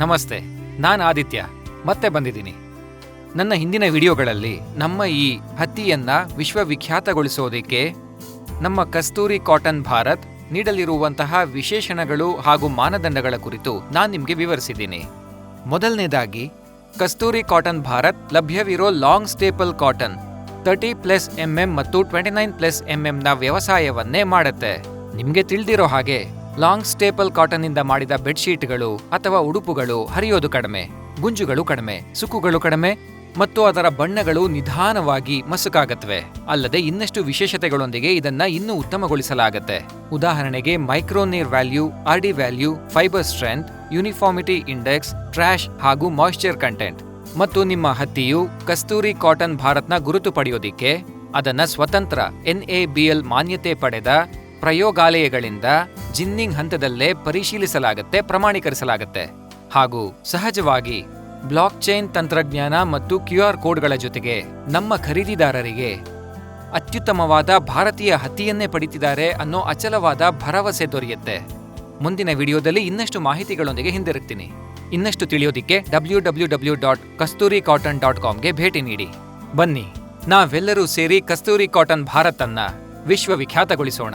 ನಮಸ್ತೆ, ನಾನು ಆದಿತ್ಯ, ಮತ್ತೆ ಬಂದಿದ್ದೀನಿ. ನನ್ನ ಹಿಂದಿನ ವಿಡಿಯೋಗಳಲ್ಲಿ ನಮ್ಮ ಈ ಹತ್ತಿಯನ್ನು ವಿಶ್ವವಿಖ್ಯಾತಗೊಳಿಸೋದಕ್ಕೆ ನಮ್ಮ ಕಸ್ತೂರಿ ಕಾಟನ್ ಭಾರತ್ ನೀಡಲಿರುವಂತಹ ವಿಶೇಷಣಗಳು ಹಾಗೂ ಮಾನದಂಡಗಳ ಕುರಿತು ನಾನು ನಿಮಗೆ ವಿವರಿಸಿದ್ದೀನಿ. ಮೊದಲನೇದಾಗಿ, Kasturi cotton Bharat ಲಭ್ಯವಿರೋ long staple cotton thirty plus MM ಮತ್ತು ಟ್ವೆಂಟಿ ನೈನ್ ಪ್ಲಸ್ ಎಂಎಂನ ವ್ಯವಸಾಯವನ್ನೇ ಮಾಡುತ್ತೆ. ನಿಮಗೆ ತಿಳಿದಿರೋ ಹಾಗೆ ಲಾಂಗ್ ಸ್ಟೇಪಲ್ ಕಾಟನ್ ಇಂದ ಮಾಡಿದ ಬೆಡ್ಶೀಟ್ಗಳು ಅಥವಾ ಉಡುಪುಗಳು ಹರಿಯೋದು ಕಡಿಮೆ, ಗುಂಜುಗಳು ಕಡಿಮೆ, ಸುಕ್ಕುಗಳು ಕಡಿಮೆ ಮತ್ತು ಅದರ ಬಣ್ಣಗಳು ನಿಧಾನವಾಗಿ ಮಸುಕಾಗತ್ವೆ. ಅಲ್ಲದೆ ಇನ್ನಷ್ಟು ವಿಶೇಷತೆಗಳೊಂದಿಗೆ ಇದನ್ನ ಇನ್ನೂ ಉತ್ತಮಗೊಳಿಸಲಾಗತ್ತೆ. ಉದಾಹರಣೆಗೆ micronaire value RD value, fiber strength, uniformity index trash ಹಾಗೂ ಮಾಯಿಶ್ಚರ್ ಕಂಟೆಂಟ್. ಮತ್ತು ನಿಮ್ಮ ಹತ್ತಿಯು ಕಸ್ತೂರಿ ಕಾಟನ್ ಭಾರತ್ನ ಗುರುತು ಪಡೆಯೋದಿಕ್ಕೆ ಅದನ್ನ ಸ್ವತಂತ್ರ ಎನ್ಎಬಿಎಲ್ ಮಾನ್ಯತೆ ಪಡೆದ ಪ್ರಯೋಗಾಲಯಗಳಿಂದ ಜಿನ್ನಿಂಗ್ ಹಂತದಲ್ಲೇ ಪರಿಶೀಲಿಸಲಾಗತ್ತೆ, ಪ್ರಮಾಣೀಕರಿಸಲಾಗತ್ತೆ. ಹಾಗೂ ಸಹಜವಾಗಿ ಬ್ಲಾಕ್ ಚೈನ್ ತಂತ್ರಜ್ಞಾನ ಮತ್ತು ಕ್ಯೂ ಆರ್ ಕೋಡ್ಗಳ ಜೊತೆಗೆ ನಮ್ಮ ಖರೀದಿದಾರರಿಗೆ ಅತ್ಯುತ್ತಮವಾದ ಭಾರತೀಯ ಹತ್ತಿಯನ್ನೇ ಪಡಿತಿದ್ದಾರೆ ಅನ್ನೋ ಅಚಲವಾದ ಭರವಸೆ ದೊರೆಯುತ್ತೆ. ಮುಂದಿನ ವಿಡಿಯೋದಲ್ಲಿ ಇನ್ನಷ್ಟು ಮಾಹಿತಿಗಳೊಂದಿಗೆ ಹಿಂದಿರುತ್ತೀನಿ ಇನ್ನಷ್ಟು ತಿಳಿಯೋದಿಕ್ಕೆ W W W dot Kasturi cotton dot ಕಾಮ್ಗೆ ಭೇಟಿ ನೀಡಿ. ಬನ್ನಿ, ನಾವೆಲ್ಲರೂ ಸೇರಿ ಕಸ್ತೂರಿ ಕಾಟನ್ ಭಾರತನ್ನ ವಿಶ್ವವಿಖ್ಯಾತಗೊಳಿಸೋಣ.